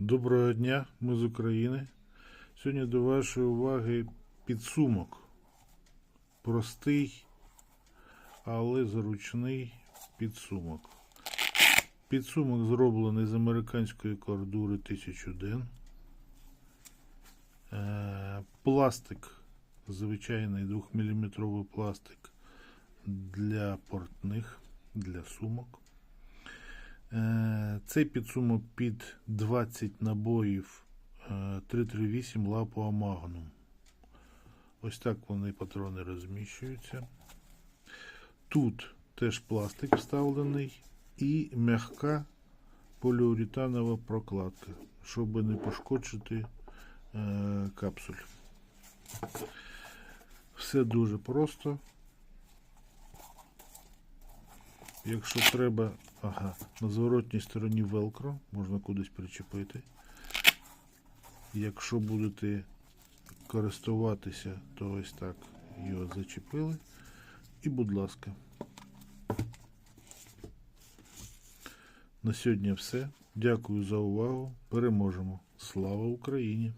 Доброго дня, ми з України. Сьогодні до вашої уваги підсумок. Простий, але зручний підсумок. Підсумок зроблений з американської кордури 1000 ден. Е, Пластик, звичайний 2-мм пластик для портних, для сумок. Е, Цей підсумок під 20 набоїв е, 338 Лапуа Magnum. Ось так вони патрони розміщуються. Тут теж пластик вставлений і м'яка поліуретанова прокладка, щоб не пошкоджити е, капсуль. Все дуже просто. Якщо треба, ага, на зворотній стороні велкро, можна кудись причепити. Якщо будете користуватися, то ось так його зачепили. І, будь ласка. На сьогодні все. Дякую за увагу. Переможемо. Слава Україні!